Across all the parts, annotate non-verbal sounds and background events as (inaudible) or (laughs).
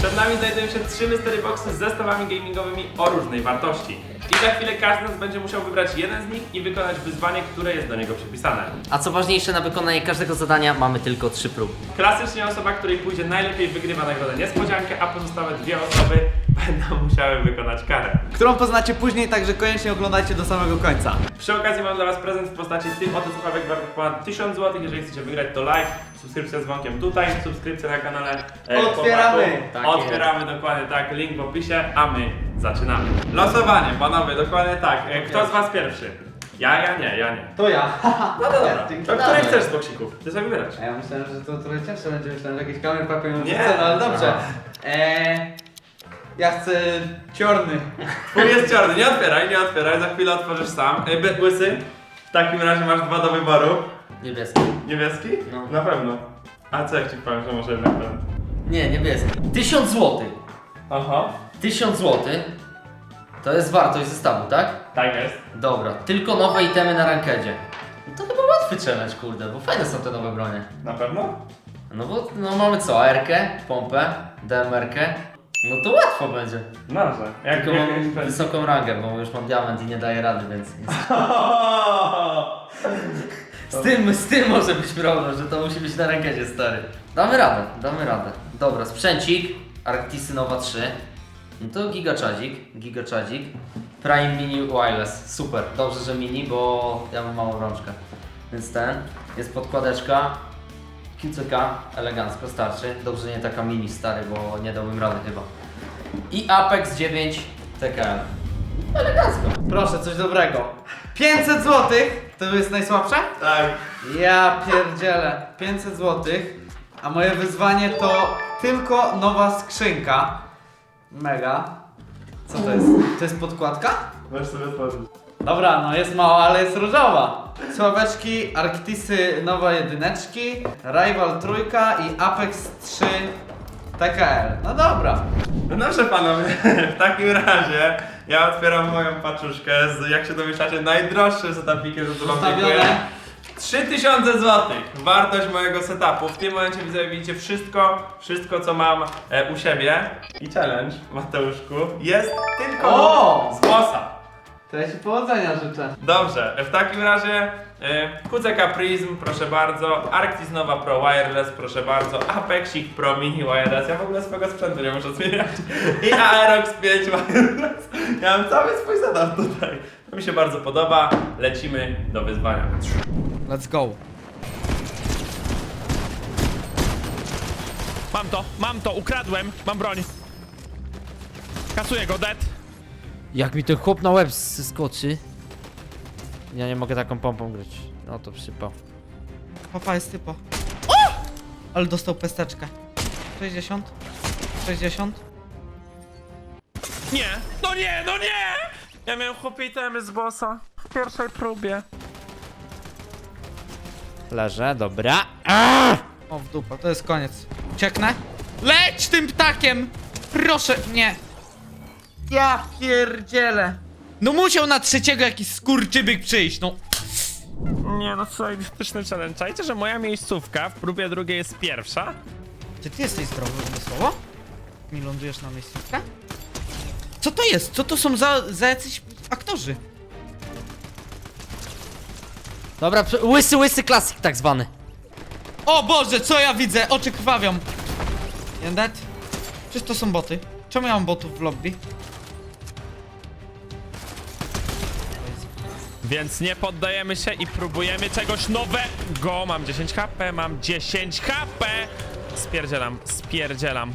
Przed nami znajdują się trzy mystery boxy z zestawami gamingowymi o różnej wartości. I za chwilę każdy z nas będzie musiał wybrać jeden z nich i wykonać wyzwanie, które jest do niego przypisane. A co ważniejsze, na wykonanie każdego zadania mamy tylko trzy próby. Klasycznie osoba, której pójdzie najlepiej wygrywa nagrodę niespodziankę, a pozostałe dwie osoby (laughs) będą musiały wykonać karę. Którą poznacie później, także koniecznie oglądajcie do samego końca. Przy okazji mam dla Was prezent w postaci tych oto słuchawek wartych ponad 1000 zł. Jeżeli chcecie wygrać to like, subskrypcja z dzwonkiem tutaj, subskrypcja na kanale e, Otwieramy. chłopaków. Tak Otwieramy dokładnie tak, link w opisie, a my zaczynamy. Losowanie, panowie, dokładnie tak. E, Kto z Was pierwszy? Ja, ja nie, ja nie. To ja. (laughs) No to dobra. To który chcesz z boksików? Ty sobie wybierasz. A ja myślałem, że to trochę cięższe będzie, myślałem, że jakieś kamery papier Nie. no ale dobrze. Eee, ja chcę ciorny. Twój jest czarny, nie otwieraj, nie otwieraj, za chwilę otworzysz sam. E, by- Łysy, w takim razie masz dwa do wyboru. Niebieski. Niebieski? No. Na pewno. A co jak ci powiem, że może jednak ten? Nie, niebieski. Tysiąc złotych. Aha. Tysiąc złotych. To jest wartość zestawu, tak? Tak jest. Dobra, tylko nowe itemy na rankedzie. No to chyba łatwy challenge, kurde, bo fajne są te nowe bronie. Na pewno? No bo no mamy co, AR-kę, pompę, DMR-kę. No to łatwo będzie. Dobrze. Jak Tylko jak- mam jak- wysoką rangę, bo już mam diament i nie daję rady, więc... (laughs) Z tym, z tym może być problem, że to musi być na rankedzie, stary. Damy radę, damy radę. Dobra, sprzęcik, Arctisy Nova 3. No to gigaczadzik, gigaczadzik. Prime Mini Wireless, super. Dobrze, że mini, bo ja mam małą rączkę. Więc ten, jest podkładeczka. QCK, elegancko, starczy. Dobrze, nie taka mini, stary, bo nie dałbym rady chyba. I Apex 9 TKL. Elegancko. Proszę, coś dobrego. 500 zł to jest najsłabsze? Tak. Ja pierdzielę. 500 zł. A moje wyzwanie to tylko nowa skrzynka. Mega. Co to jest? To jest podkładka? Możesz sobie otworzyć. Dobra, no jest mała, ale jest różowa. Sławeczki, Arktisy nowe jedyneczki, Rival trójka i Apex 3 TKL. No dobra. No dobrze panowie, (laughs) w takim razie ja otwieram moją paczuszkę z, jak się domyślacie, najdroższym setupikiem, za co wam dziękuję. Ustawione. 3000 zł wartość mojego setupu. W tym momencie widzę, widzicie wszystko, wszystko co mam e, u siebie. I challenge, Mateuszku, jest tylko O! z bossa. To ja Ci powodzenia życzę. Dobrze, w takim razie e, QCK Prism, proszę bardzo, Arctis Nova Pro Wireless, proszę bardzo, Apexik Pro Mini Wireless, ja w ogóle swojego sprzętu nie muszę zmieniać i Aerox 5 Wireless, ja mam cały swój setup tutaj, to mi się bardzo podoba, lecimy do wyzwania. Let's go. Mam to, mam to, ukradłem, mam broń. Kasuję go, dead. Jak mi ten chłop na łeb skoczy. Ja nie mogę taką pompą grać. No to przypał. Papa jest typo. Ale dostał pesteczkę. 60. 60. Nie, no nie, no nie! Ja miałem chłopie itemy z bossa w pierwszej próbie. Leżę, dobra. O w dupę, to jest koniec. Ucieknę? Leć tym ptakiem! Proszę, nie. Ja pierdzielę. No musiał na trzeciego jakiś skurczybyk przyjść, no. Nie, no co, identyczny challenge. Czajcie, że moja miejscówka w próbie drugiej jest pierwsza? Czy ty jesteś zdrowy umysłowo? Mi lądujesz na miejscówkę? Co to jest? Co to są za, za jacyś aktorzy? Dobra, prze- łysy, łysy klasyk tak zwany. O Boże, co ja widzę? Oczy krwawią. Jendet? Przecież to są boty. Czemu ja mam botów w lobby? Więc nie poddajemy się i próbujemy czegoś nowego. Mam 10 HP, mam 10 HP. Spierdzielam, spierdzielam.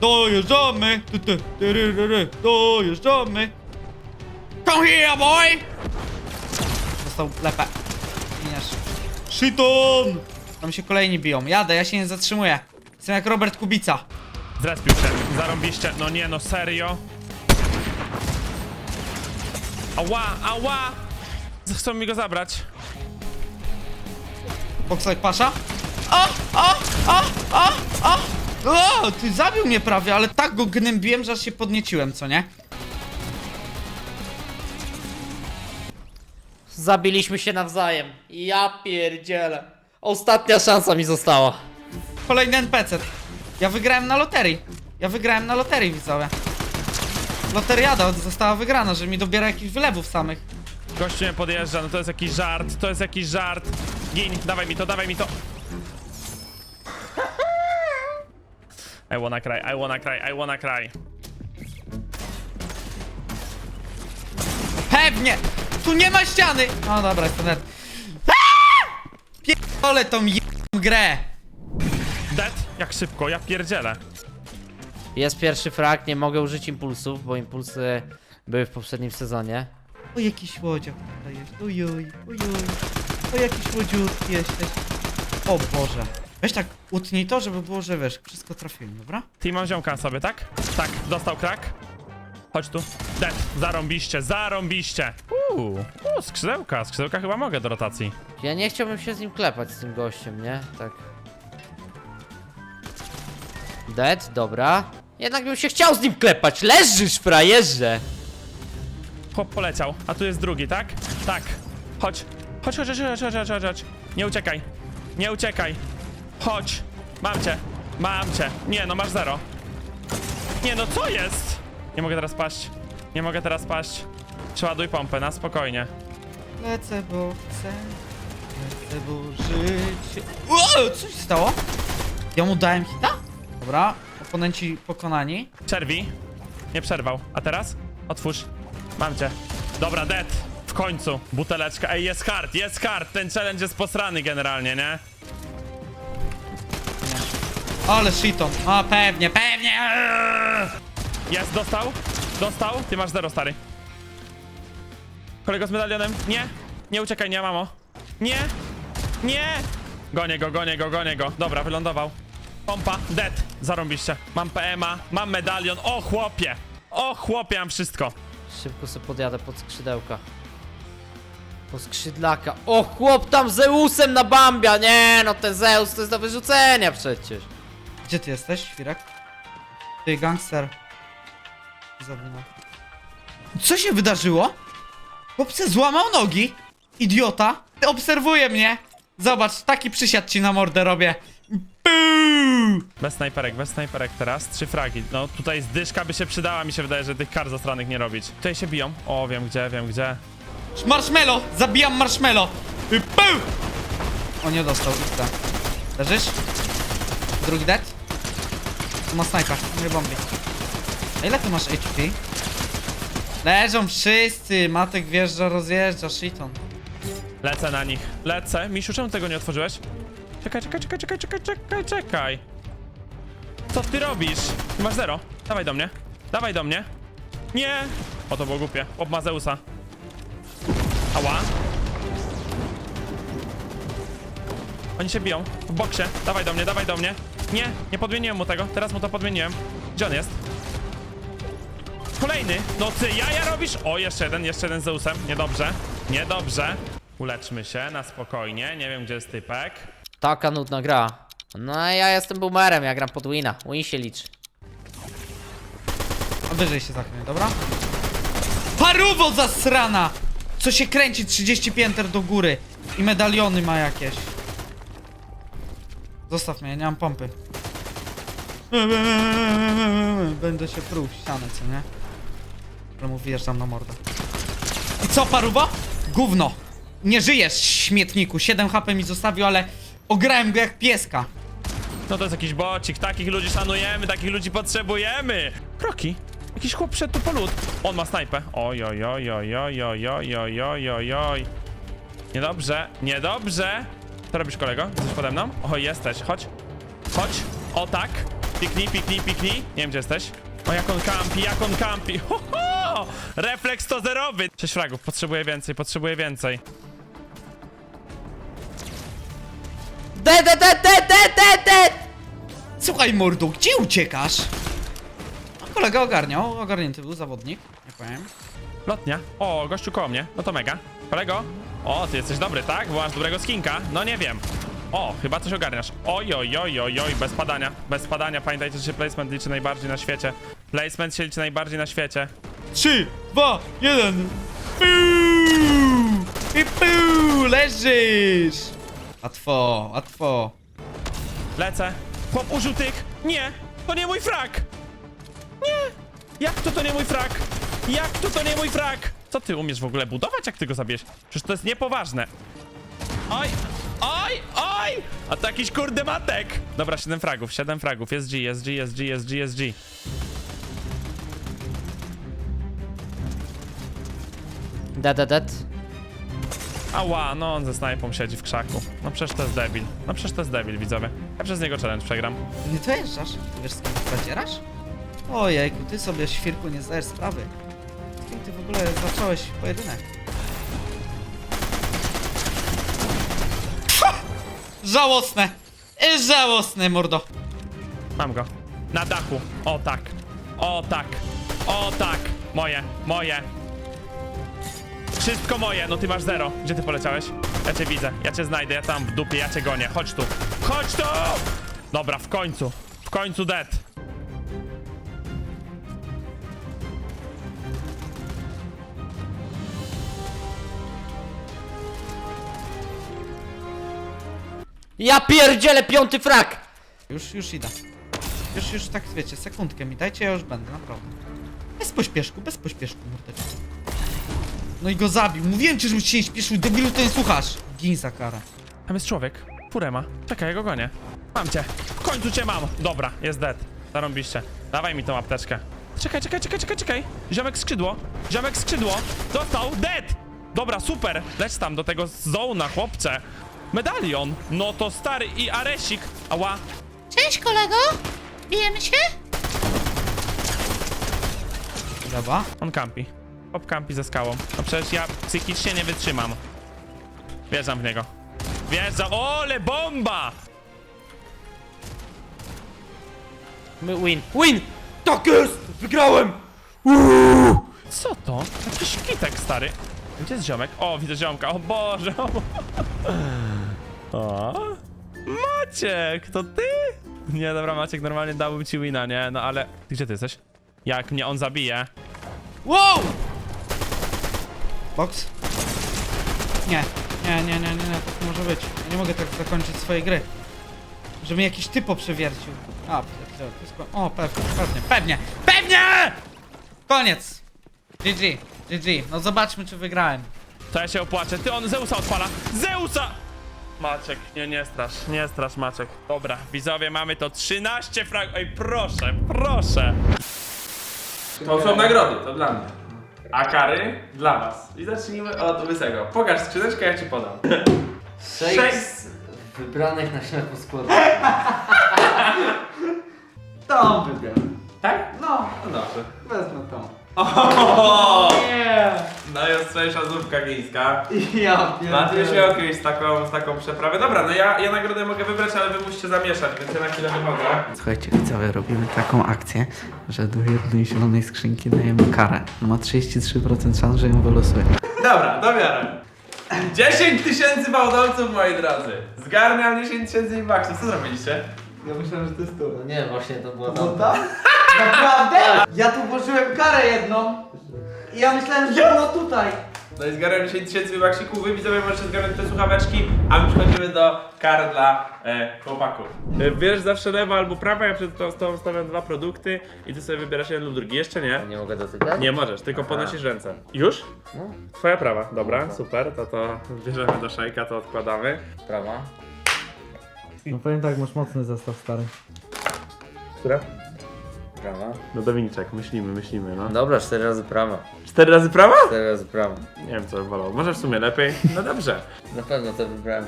Dojeżdżamy! Ty, ty, ty, ry, ry, ry. Dojeżdżamy! Come here, boy! Dostał lepę. Giniesz. Shiton! Tam się kolejni biją. Jadę, ja się nie zatrzymuję. Jestem jak Robert Kubica. Zrespił się, zarąbiście. No nie, no serio. Ała, ała! Chcą mi go zabrać. Like pasza. O, o, o, o, o! O, ty zabił mnie prawie, ale tak go gnębiłem, że aż się podnieciłem, co nie? Zabiliśmy się nawzajem. Ja pierdzielę. Ostatnia szansa mi została. Kolejny NPC. Ja wygrałem na loterii. Ja wygrałem na loterii, widzowie. Loteriada została wygrana, że mi dobiera jakichś wylewów samych. Gościu mnie podjeżdża, no to jest jakiś żart, to jest jakiś żart. Gin, dawaj mi to, dawaj mi to. I wanna cry, I wanna cry, I wanna cry. Pewnie! Tu nie ma ściany! No dobra, jest to net. Pierdolę tą grę! Dead? Jak szybko, ja pierdzielę. Jest pierwszy frag, nie mogę użyć impulsów, bo impulsy były w poprzednim sezonie. O jakiś łodziak tutaj jest, ojoj, ojoj. O jakiś łodziutki jesteś. O Boże. Weź tak, utnij to, żeby było, że wiesz, wszystko trafiłem, dobra? Team mam ziomka na sobie, tak? Tak, dostał krak. Chodź tu. Dead, zarąbiście, zarąbiście. Uuu, uu, skrzydełka, skrzydełka chyba mogę do rotacji. Ja nie chciałbym się z nim klepać, z tym gościem, nie? Tak. Dead, dobra. Jednak bym się chciał z nim klepać, leżysz, frajerze! Chłop poleciał, a tu jest drugi, tak? Tak. Chodź. Chodź, chodź, chodź, chodź, chodź, chodź, chodź. Nie uciekaj. Nie uciekaj. Chodź. Mam cię. Mam cię. Nie, no masz zero. Nie, no co jest? Nie mogę teraz paść. Nie mogę teraz paść. Przeładuj pompę, na spokojnie. Lecę, bo chcę. Lecę, bo życie. O, co się stało? Ja mu dałem hita? Dobra, oponenci pokonani. Przerwij. Nie przerwał. A teraz? Otwórz. Mam cię. Dobra, dead. W końcu. Buteleczka. Ej, jest hard, jest hard. Ten challenge jest posrany generalnie, nie? Ale shiton. A pewnie, pewnie. Jest, dostał? Dostał? Ty masz zero, stary. Kolego z medalionem? Nie! Nie uciekaj, nie, mamo. Nie! Nie! Gonię go, gonię go, gonię go. Dobra, wylądował. Pompa, dead. Zarąbiście. Mam PMA, mam medalion. O, chłopie! O, chłopie, mam wszystko. Szybko sobie podjadę pod skrzydełka. Po skrzydlaka. O, chłop tam Zeusem na Bambia! Nie, no ten Zeus to jest do wyrzucenia przecież. Gdzie ty jesteś, Świrek? Ty, gangster. Zawinął. Co się wydarzyło? Chłopcy złamał nogi. Idiota. Ty obserwuje mnie. Zobacz, taki przysiad ci na mordę robię. Bez snajperek, bez snajperek teraz. Trzy fragi. No, tutaj zdyszka by się przydała, mi się wydaje, że tych kar zastranych nie robić. Tutaj się biją. O, wiem gdzie, wiem gdzie. Marshmallow! Zabijam marshmallow! Y, Pum! O, nie dostał, X. Leżysz? Drugi dead? Tu ma snajpa, nie bombi. A ile ty masz HP? Leżą wszyscy! Matek wjeżdża, rozjeżdża, shiton. Lecę na nich. Lecę. Misiu, czemu tego nie otworzyłeś? Czekaj, czekaj, czekaj, czekaj, czekaj, czekaj, czekaj. Co ty robisz? Ty masz zero. Dawaj do mnie. Dawaj do mnie. Nie! O, to było głupie. Ob ma Zeusa. Ała. Oni się biją. W boksie. Dawaj do mnie, dawaj do mnie. Nie, nie podmieniłem mu tego. Teraz mu to podmieniłem. Gdzie on jest? Kolejny. No ty jaja robisz? O, jeszcze jeden, jeszcze jeden z Zeusem. Niedobrze. Niedobrze. Uleczmy się na spokojnie. Nie wiem, gdzie jest typek. Taka nudna gra. No ja jestem boomerem, ja gram pod wina. Win się liczy. A wyżej się zachnie, dobra? Paruwo zasrana! Co się kręci 30 pięter do góry. I medaliony ma jakieś. Zostaw mnie, ja nie mam pompy. Będę się pruł w ścianę, co nie? Ale mu wjeżdżam na mordę. I co, paruwo? Gówno! Nie żyjesz, śmietniku. 7 HP mi zostawił, ale ograłem go jak pieska. No to jest jakiś bocik, takich ludzi szanujemy, takich ludzi potrzebujemy. Kroki. Jakiś chłop przed tu po lód. On ma snajpę. Oj, oj, oj, oj, oj, oj, oj, oj, oj, oj, oj. Niedobrze, niedobrze. Co robisz, kolego? Jesteś pode mną? O, jesteś. Chodź. Chodź. O, tak. Piknij, piknij, piknij. Nie wiem, gdzie jesteś. O, jak on kampi, jak on kampi. Ho, ho! Refleks to zerowy. Sześć fragów. Potrzebuję więcej, potrzebuję więcej. Dead, dead, dead, dead, dead, dead, dead! Słuchaj, mordu, gdzie uciekasz? A kolega ogarniał, ogarnięty był zawodnik, nie powiem. Lotnia. O, gościu koło mnie. No to mega. Kolego? O, ty jesteś dobry, tak? Bo masz dobrego skinka? No nie wiem. O, chyba coś ogarniasz. Oj, oj, oj, oj, oj, bez padania. Bez padania. Pamiętajcie, że się placement liczy najbardziej na świecie. Placement się liczy najbardziej na świecie. 3, 2, 1. Puu! I puu, leżysz! Łatwo, łatwo. Lecę. Chłop użył tych. Nie, to nie mój frak. Jak to to nie mój frak? Jak to to nie mój frak? Co ty umiesz w ogóle budować, jak ty go zabierz? Przecież to jest niepoważne. Oj, oj, oj! A to jakiś kurde matek! Dobra, 7 fragów, 7 fragów. Jest G, jest G, jest G, jest G, jest G. Dead, dead, dead. Ała, no on ze snajpą siedzi w krzaku. No przecież to jest debil. No przecież to jest debil, widzowie. Ja przez niego challenge przegram. Nie dojeżdżasz? Wiesz skąd zadzierasz? Ojejku, ty sobie świrku nie zdajesz sprawy. Z kim ty w ogóle zacząłeś pojedynek? Ha! Żałosne! E, Żałosne, mordo! Mam go. Na dachu. O tak. O tak. O tak. Moje, moje. Wszystko moje. No ty masz zero. Gdzie ty poleciałeś? Ja cię widzę. Ja cię znajdę. Ja tam w dupie. Ja cię gonię. Chodź tu. Chodź tu! Dobra, w końcu. W końcu dead. Ja pierdzielę piąty frak! Już, już idę. Już, już tak wiecie, sekundkę mi dajcie, ja już będę, naprawdę. Bez pośpieszku, bez pośpieszku, mordeczko. No i go zabił. Mówiłem ci, żebyś się nie śpieszył, debilu, to nie słuchasz. Gin za karę. Tam jest człowiek. Furema. Czekaj, ja go gonię. Mam cię. W końcu cię mam. Dobra, jest dead. Zarąbiście. Dawaj mi tą apteczkę. Czekaj, czekaj, czekaj, czekaj, czekaj. Ziomek skrzydło. Ziomek skrzydło. Dostał. Dead. Dobra, super. Leć tam do tego zona, chłopcze. Medalion. No to stary i aresik. Ała. Cześć kolego! Bijemy się? Dobra. On kampi. Pop kampi ze skałą. No przecież ja psychicznie nie wytrzymam. Wjeżdżam w niego. Wjeżdżam. Ole, bomba! My win. Win! Tak jest! Wygrałem! Co to? Jakiś kitek stary. Gdzie jest ziomek? O, widzę ziomka. O Boże. (laughs) O. Maciek, to ty? Nie, dobra, Maciek, normalnie dałbym ci wina, nie? No ale... Ty gdzie ty jesteś? Jak mnie on zabije? Wow! Box? Nie, nie, nie, nie, nie, nie, tak nie może być. Ja nie mogę tak zakończyć swojej gry. Żeby mi jakiś typo przewiercił. A, to jest ko- O, pewnie, pewnie, pewnie, pewnie! Koniec! GG, GG. No zobaczmy, czy wygrałem. To ja się opłaczę. Ty, on Zeusa odpala. Zeusa! Maciek, nie, nie strasz, nie strasz Maciek. Dobra, widzowie, mamy to 13 frag... Oj, proszę, proszę. To są nagrody, to dla mnie. A kary dla was. I zacznijmy od łysego. Pokaż skrzyneczkę, ja ci podam. Sześć Sześć. wybranych na ślepo składów. To wybieram. Tak? No, No dobrze. wezmę tą. O! Nie! Najostrzejsza zupka chińska. Ja już miał kiedyś z taką, z taką przeprawę. Dobra, no ja, ja nagrodę mogę wybrać, ale wy musicie zamieszać, więc ja na chwilę wychodzę. Słuchajcie, widzowie, robimy taką akcję, że do jednej zielonej skrzynki dajemy karę. No ma 33% szans, że ją wylosuję. Dobra, dobiorę. 10 tysięcy bałdolców, moi drodzy. Zgarniam 10 tysięcy baksów. Co zrobiliście? Ja myślałem, że to jest tu. No nie, właśnie to było No tam. tak? (laughs) Naprawdę? Ja tu włożyłem karę jedną. I ja myślałem, że było tutaj. No i zgarniam 10 tysięcy baksików. Wy widzowie możecie zgarnąć te słuchaweczki, a my przechodzimy do kar dla e, chłopaków. E, Bierzesz zawsze lewa albo prawa, ja przed tą tą stawiam dwa produkty i ty sobie wybierasz jeden lub drugi. Jeszcze nie? Nie mogę dotykać? Nie możesz, tylko podnosisz ręce. Już? No, Twoja prawa, dobra, super, to to bierzemy do szajka, to odkładamy. prawa. No powiem tak, masz mocny zestaw stary. Która? Prawa. No Dominiczek, myślimy, myślimy, no. Dobra, cztery razy prawa. Cztery razy prawa? Cztery razy prawa. Nie wiem co bym wolał, może w sumie lepiej? No dobrze. Na pewno to wybrałem.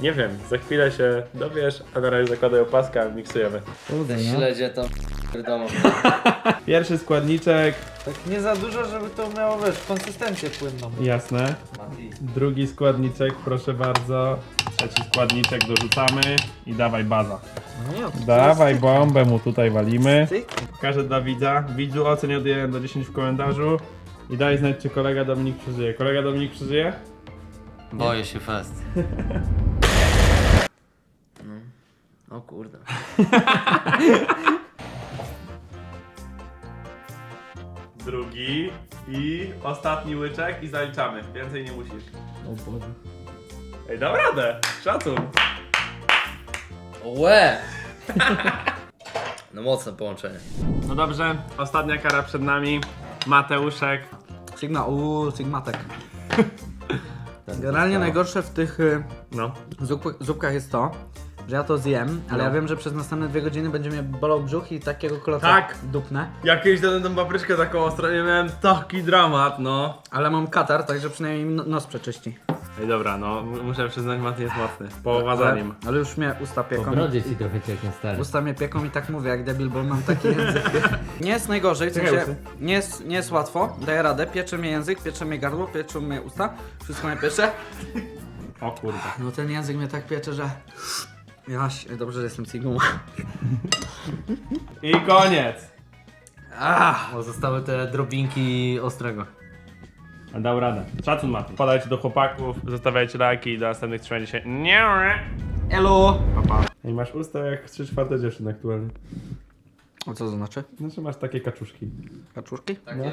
Nie wiem, za chwilę się dowiesz, a na razie zakładaj opaskę, a miksujemy. No. Śledzie to wiadomo. (laughs) Pierwszy składniczek, Tak nie za dużo, żeby to miało, wiesz, konsystencję płynną. jasne. Mati. Drugi składniczek, proszę bardzo. Trzeci składniczek dorzucamy i dawaj baza. No nie, Dawaj bombę mu tutaj walimy. Cyk. Pokażę dla widza. Widzu oceń od 1 do 10 w komentarzu. I daj znać, czy kolega Dominik przeżyje. Kolega Dominik przeżyje? Boję się fest. (laughs) No. O kurde. (laughs) Drugi i ostatni łyczek i zaliczamy. Więcej nie musisz. O Boże. Ej, dam radę. Szacun. Łe! (laughs) No mocne połączenie. No dobrze, ostatnia kara przed nami. Mateuszek. Sigma, uuu, Sigmatek. (laughs) Generalnie najgorsze w tych y, No. zup, zupkach jest to, że ja to zjem, ale No. ja wiem, że przez następne dwie godziny będzie mnie bolał brzuch i takiego kloca Tak. dupnę. Jak kiedyś dałem tą papryczkę taką ostrą, nie miałem taki dramat, no. Ale mam katar, także przynajmniej no- nos przeczyści. Ej dobra, no muszę przyznać, Mati jest mocny. Połowa za Ale, nim. ale już mnie usta pieką. ci trochę cieknie stary. Usta mnie pieką i tak mówię jak debil, bo mam taki język. (laughs) Nie jest najgorzej, w Czekaj, sensie nie jest, nie jest łatwo, daję radę, piecze mnie język, piecze mnie gardło, pieczą mnie usta, wszystko mnie piecze. O kurde. No ten język mnie tak piecze, że... Jaś, dobrze, że jestem Sigmą. I koniec. Ah! Bo zostały te drobinki ostrego. A Dał radę. Szacun Mati. Podajcie do chłopaków, zostawiajcie lajki i do następnych trzymajcie się. Nie. Elo! Papa. I masz usta jak 3 czwarte dziewczyn aktualnie. A co to znaczy? Znaczy masz takie kaczuszki. Kaczuszki? Takie (laughs)